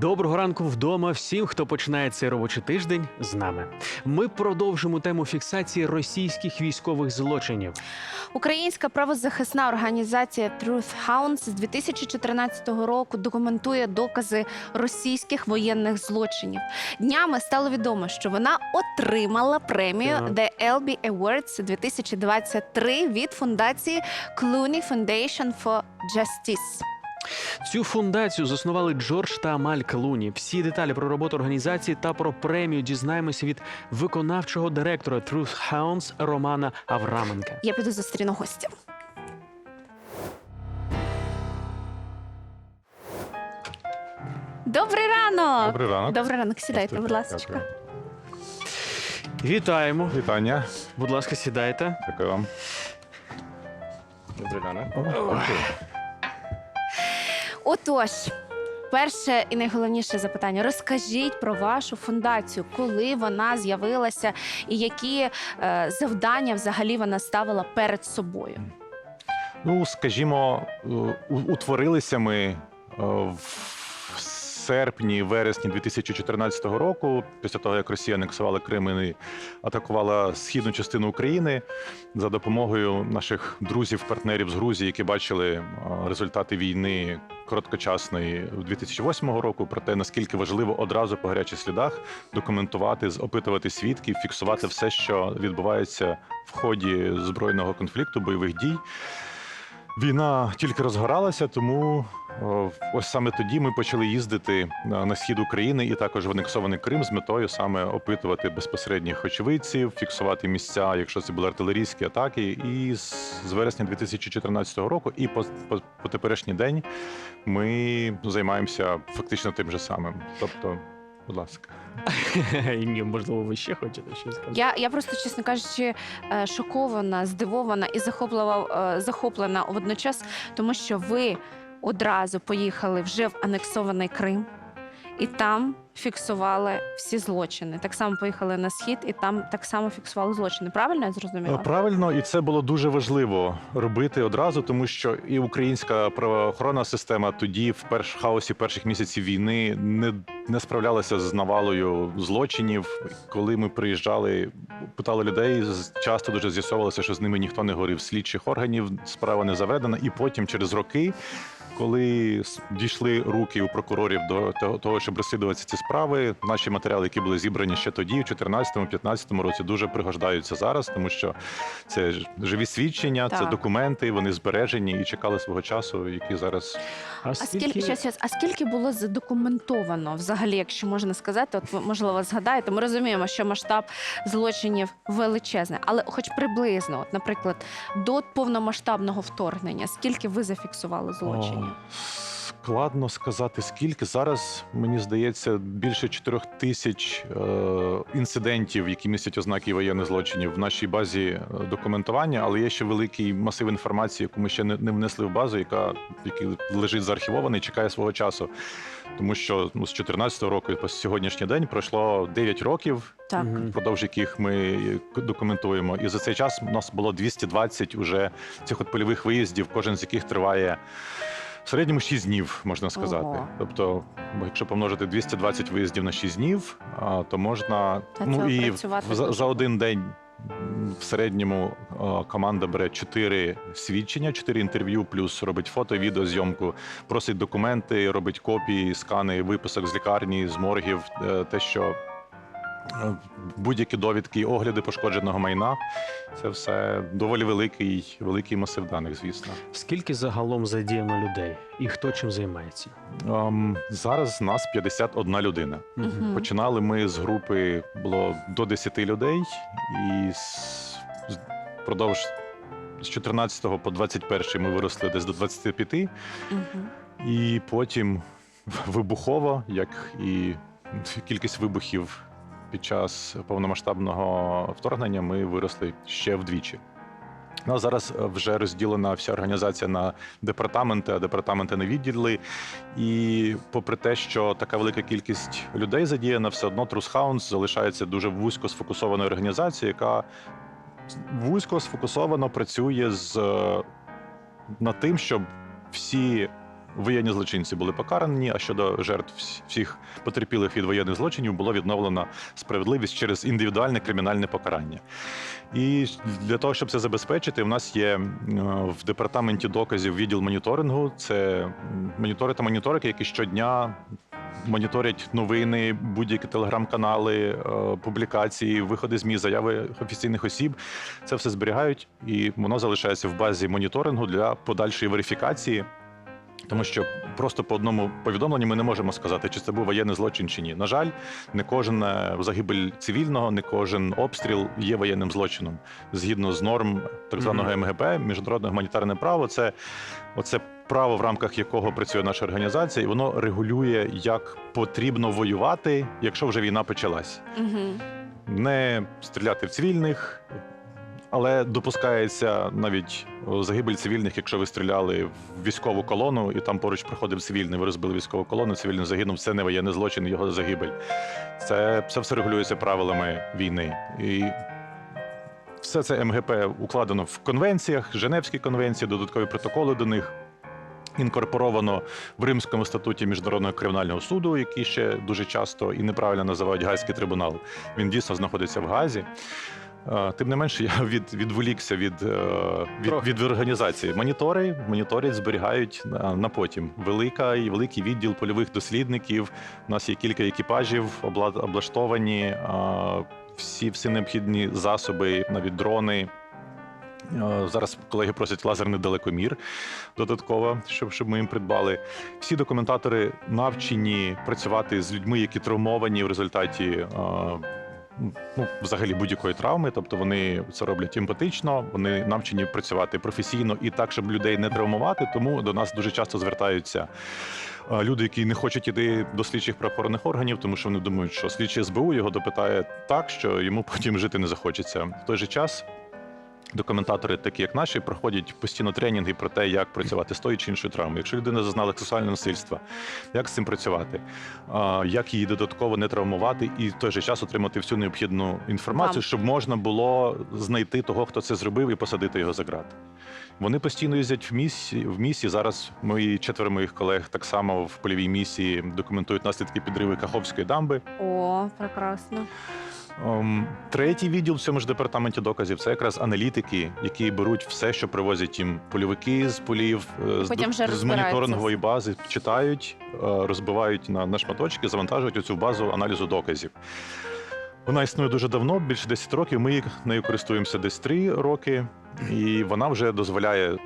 Доброго ранку вдома всім, хто починає цей робочий тиждень з нами. Ми продовжимо тему фіксації російських військових злочинів. Українська правозахисна організація Truth Hounds з 2014 року документує докази російських воєнних злочинів. Днями стало відомо, що вона отримала премію Так. The LB Awards 2023 від фундації Clooney Foundation for Justice. Цю фундацію заснували Джордж та Амаль Клуні. Всі деталі про роботу організації та про премію дізнаємося від виконавчого директора Truth Hounds Романа Авраменка. Я піду зустріну гостя. Добрий ранок! Добрий ранок. Добрий ранок, сідайте, будь ласка. Дякую. Вітаємо! Вітання. Будь ласка, сідайте. Дякую вам. Добрий ранок. Отож, перше і найголовніше запитання: розкажіть про вашу фундацію, коли вона з'явилася, і які е, завдання взагалі вона ставила перед собою. Ну, скажімо, е, утворилися ми е, в серпні, вересні 2014 року, після того як Росія анексувала Крим і атакувала східну частину України за допомогою наших друзів, партнерів з Грузії, які бачили е, результати війни короткочасної 2008 року, про те, наскільки важливо одразу по гарячих слідах документувати, опитувати свідків, фіксувати все, що відбувається в ході збройного конфлікту, бойових дій. Війна тільки розгоралася, тому ось саме тоді ми почали їздити на на схід України і також в анексований Крим з метою саме опитувати безпосередніх очевидців, фіксувати місця, якщо це були артилерійські атаки. І з вересня 2014 року, і по, по, по теперішній день ми займаємося фактично тим же самим. Тобто, будь ласка. Ні, можливо, ви ще хочете щось сказати? Я, я просто, чесно кажучи, е, шокована, здивована і захоплена, е, захоплена водночас, тому що ви одразу поїхали вже в анексований Крим, і там фіксували всі злочини. Так само поїхали на схід, і там так само фіксували злочини. Правильно я зрозуміла? Е, Правильно, і це було дуже важливо робити одразу, тому що і українська правоохоронна система тоді, в перш хаосі перших місяців війни, не, не справлялася з навалою злочинів. Коли ми приїжджали, питали людей, часто дуже з'ясовувалося, що з ними ніхто не говорив слідчих органів, справа не заведена. І потім, через роки, коли дійшли руки у прокурорів до того- того, щоб розслідувати ці справи, наші матеріали, які були зібрані ще тоді, в 2014-2015 році, дуже пригождаються зараз, тому що це ж живі свідчення, це документи, вони збережені і чекали свого часу, які зараз. А скільки щас, щас, а скільки було задокументовано взагалі, якщо можна сказати, от ви можливо згадаєте, ми розуміємо, що масштаб злочинів величезний, але хоч приблизно, от, наприклад, до повномасштабного вторгнення, скільки ви зафіксували злочинів? Складно сказати скільки. Зараз мені здається більше 4 тисяч е, інцидентів, які містять ознаки воєнних злочинів в нашій базі е, документування, але є ще великий масив інформації, яку ми ще не, не внесли в базу, яка який лежить заархівований, чекає свого часу. Тому що ну, з 2014 року по сьогоднішній день пройшло 9 років, Так. Впродовж яких ми документуємо. І за цей час у нас було 220 уже цих от польових виїздів, кожен з яких триває. В середньому 6 днів, можна сказати. Ого. Тобто, якщо помножити 220 виїздів на 6 днів, то можна Та ну і працювати за, за один день в середньому команда бере 4 свідчення, 4 інтерв'ю, плюс робить фото, відеозйомку, просить документи, робить копії, скани, виписок з лікарні, з моргів, е, те, що будь-які довідки, огляди пошкодженого майна. Це все доволі великий, великий масив даних, звісно. Скільки загалом задіяно людей і хто чим займається? Ем, зараз нас 51 людина. Мгм. Починали ми з групи було до 10 людей, і з, з- впродовж з 14 по 21 ми виросли десь до 25, Мгм. і потім вибухово, як і кількість вибухів під час повномасштабного вторгнення, ми виросли ще вдвічі. Ну, зараз е, вже розділена вся організація на департаменти, а департаменти на відділи. І попри те, що така велика кількість людей задіяна, все одно Hounds залишається дуже вузько сфокусованою організацією, яка вузько сфокусовано працює з е, над тим, щоб всі воєнні злочинці були покарані, а щодо жертв всіх потерпілих від воєнних злочинів було відновлено справедливість через індивідуальне кримінальне покарання. І для того, щоб це забезпечити, у нас є в департаменті доказів відділ моніторингу. Це монітори та моніторики, які щодня моніторять новини, будь-які телеграм-канали, е, публікації, виходи змі, заяви офіційних осіб. Це все зберігають, і воно залишається в базі моніторингу для подальшої верифікації. Тому що просто по одному повідомленню ми не можемо сказати, чи це був воєнний злочин чи ні. На жаль, не кожен е, загибель цивільного, не кожен обстріл є воєнним злочином. Згідно з норм так званого МГП, міжнародне гуманітарне право, це оце право, в рамках якого працює наша організація, і воно регулює, як потрібно воювати, якщо вже війна почалась не стріляти в цивільних, але допускається навіть загибель цивільних, якщо ви стріляли в військову колону, і там поруч проходив цивільний, ви розбили військову колону, цивільний загинув. Це не воєнний злочин, його загибель. Це, це все регулюється правилами війни. І все це МГП укладено в конвенціях, Женевські конвенції, додаткові протоколи до них. Інкорпоровано в Римському статуті Міжнародного кримінального суду, який ще дуже часто і неправильно називають Гаазький трибунал. Він дійсно знаходиться в Газі. Е, Тим не менше, я від, відволікся від, е, від, від організації. Монітори моніторять, зберігають на, на потім. Велика і великий відділ польових дослідників. У нас є кілька екіпажів обла- облаштовані, е, всі, всі необхідні засоби, навіть дрони. Е, Зараз колеги просять лазерний далекомір додатково, щоб, щоб ми їм придбали. Всі документатори навчені працювати з людьми, які травмовані в результаті. Ну, взагалі будь-якої травми, тобто вони це роблять емпатично, вони навчені працювати професійно і так, щоб людей не травмувати. Тому до нас дуже часто звертаються е, люди, які не хочуть іти до слідчих правоохоронних органів, тому що вони думають, що слідчий СБУ його допитає так, що йому потім жити не захочеться. В той же час документатори, такі як наші, проходять постійно тренінги про те, як працювати з тою чи іншою травмою. Якщо людина зазнала сексуальне насильство, як з цим працювати, як її додатково не травмувати, і в той же час отримати всю необхідну інформацію, щоб можна було знайти того, хто це зробив, і посадити його за ґрати. Вони постійно їздять в місії. В місії зараз мої четверо моїх колег так само в польовій місії документують наслідки підриви Каховської дамби. О, прекрасно. Ем, Третій відділ в цьому ж департаменті доказів це якраз аналітики, які беруть все, що привозять їм польовики з полів, е, з, з моніторингової бази, читають, е, розбивають на, на шматочки, завантажують оцю базу аналізу доказів. Вона існує дуже давно, більше 10 років. Ми нею користуємося десь 3 роки, і вона вже дозволяє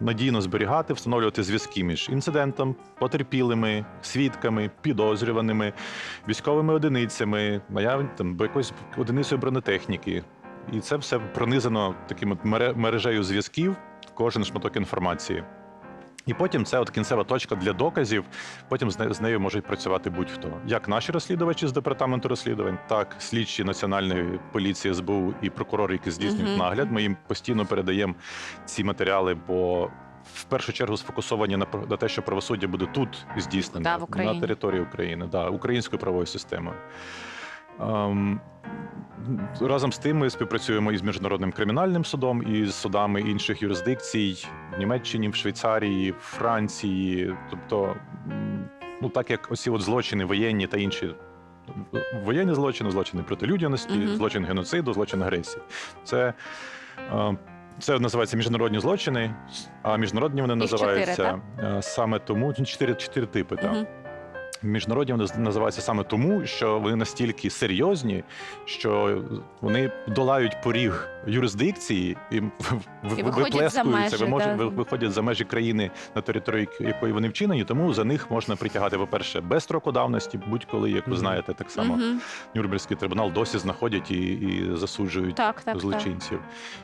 надійно зберігати, встановлювати зв'язки між інцидентом, потерпілими, свідками, підозрюваними, військовими одиницями, наявні там якоюсь одиницею бронетехніки. І це все пронизано таким мережею зв'язків, кожен шматок інформації. І потім це от кінцева точка для доказів. Потім з не- з нею можуть працювати будь-хто. Як наші розслідувачі з департаменту розслідувань, так слідчі національної поліції СБУ і прокурори, які здійснюють Мгм. нагляд. Ми їм постійно передаємо ці матеріали, бо в першу чергу сфокусовані на, на те, що правосуддя буде тут здійснено Да, на території України, да, українською правовою системою. Ем, разом з тим ми співпрацюємо із міжнародним кримінальним судом і з судами інших юрисдикцій в Німеччині, в Швейцарії, в Франції. Тобто, ну так як оці от злочини воєнні та інші. Воєнні злочини, злочини проти людяності, Мгм. злочин геноциду, злочин агресії. Це, е, це називається міжнародні злочини, а міжнародні вони Їх називаються е, саме тому ну, чотири, чотири типи. Так. Міжнародні вони називаються саме тому, що вони настільки серйозні, що вони долають поріг юрисдикції і, І виходять за виплескуються, межі, ви да. ви- виходять за межі країни, на території якої вони вчинені. Тому за них можна притягати, по-перше, без строку давності, будь-коли, як ви знаєте, так само. Нюрнберзький трибунал досі знаходять і, і засуджують Так, так, так. злочинців.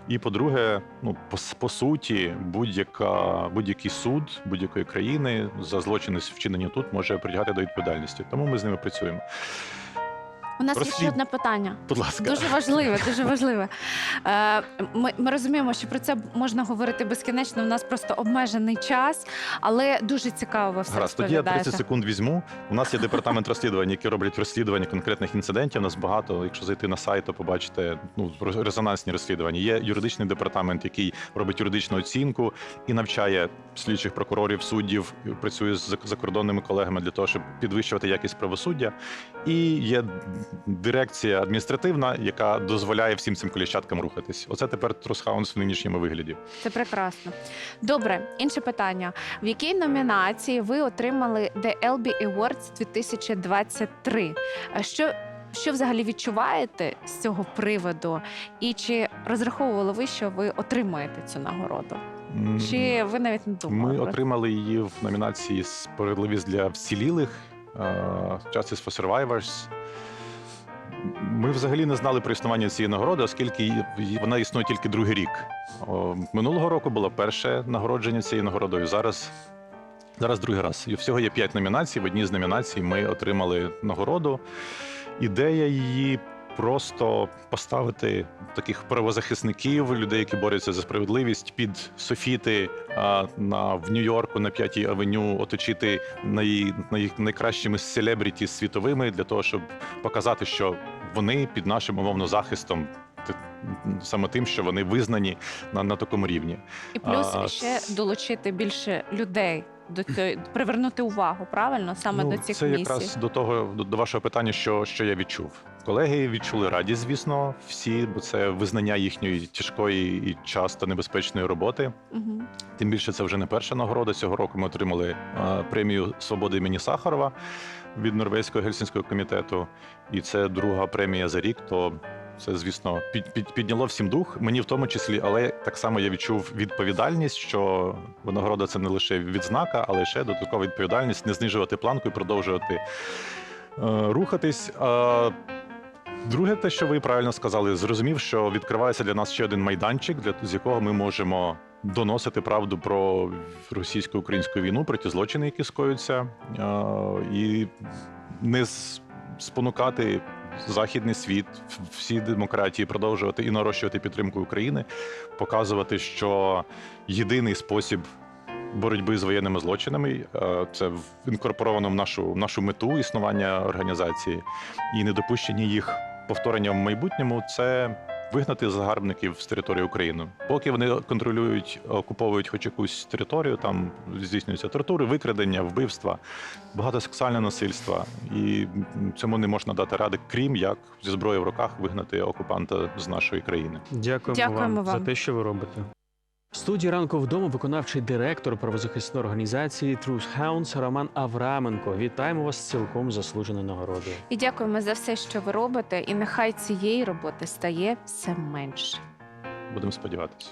І по-друге, ну по, по суті, будь-яка будь-який суд будь-якої країни за злочини вчинені тут може притягати до відповідальності. Тому ми з ними працюємо. У нас є ще Розслід- одне питання. Будь ласка. Дуже важливе, дуже важливе. Е, Ми, ми розуміємо, що про це можна говорити безкінечно. У нас просто обмежений час, але дуже цікаво ви все Гаразд, тоді я розповідаєте. 30 секунд візьму. У нас є департамент розслідувань, які роблять розслідування конкретних інцидентів. У нас багато. Якщо зайти на сайт, то побачите ну, резонансні розслідування. Є юридичний департамент, який робить юридичну оцінку і навчає слідчих прокурорів, суддів, працює з зак- закордонними колегами для того, щоб підвищувати якість правосуддя. І є дирекція адміністративна, яка дозволяє всім цим коліщаткам рухатись. Оце тепер Трусхаунс в нинішньому вигляді. Це прекрасно. Добре, інше питання. В якій номінації ви отримали The LB Awards 2023? Е, Що, що взагалі відчуваєте з цього приводу? І чи розраховували ви, що ви отримаєте цю нагороду? Чи ви навіть не думали? Ми отримали її в номінації Справедливість для вцілілих е, Justice for Survivors. Ми взагалі не знали про існування цієї нагороди, оскільки вона існує тільки другий рік. Минулого року було перше нагородження цією нагородою. Зараз, зараз другий раз. І всього є п'ять номінацій. В одній з номінацій ми отримали нагороду. Ідея її просто поставити таких правозахисників, людей, які борються за справедливість, під софіти а, на в Нью-Йорку на п'ятій авеню, оточити най, най, найкращими селебріті світовими для того, щоб показати, що вони під нашим умовно захистом. Саме тим, що вони визнані на, на такому рівні. І плюс А, ще долучити більше людей до цієї, привернути увагу, правильно? Саме Ну, до цих це місій. якраз до того до, до вашого питання, що, що я відчув. Колеги відчули радість, звісно, всі, бо це визнання їхньої тяжкої і часто небезпечної роботи. Угу. Тим більше це вже не перша нагорода. Цього року ми отримали е, премію свободи імені Сахарова від Норвезького гельсінського комітету, і це друга премія за рік. То це, звісно, під, під, підняло всім дух, мені в тому числі, але так само я відчув відповідальність, що нагорода це не лише відзнака, але ще додаткова відповідальність не знижувати планку і продовжувати е, рухатись. Е, Друге, те, що ви правильно сказали, зрозумів, що відкривається для нас ще один майданчик, для з якого ми можемо доносити правду про російсько-українську війну, про ті злочини, які скоюються, е, і не спонукати західний світ, всі демократії продовжувати і нарощувати підтримку України, показувати, що єдиний спосіб. Боротьби з воєнними злочинами це інкорпоровано в нашу в нашу мету існування організації і недопущення їх повторення в майбутньому це вигнати загарбників з території України. Поки вони контролюють, окуповують хоч якусь територію, там здійснюються тортури, викрадення, вбивства, багато сексуального насильства, і цьому не можна дати ради, крім як зі зброєю в руках вигнати окупанта з нашої країни. Дякуємо, Дякуємо вам, за те, що ви робите. В студії ранку вдома виконавчий директор правозахисної організації Truth Hounds Роман Авраменко. Вітаємо вас з цілком заслуженою нагородою. І дякуємо за все, що ви робите. І нехай цієї роботи стає все менше. Будемо сподіватися.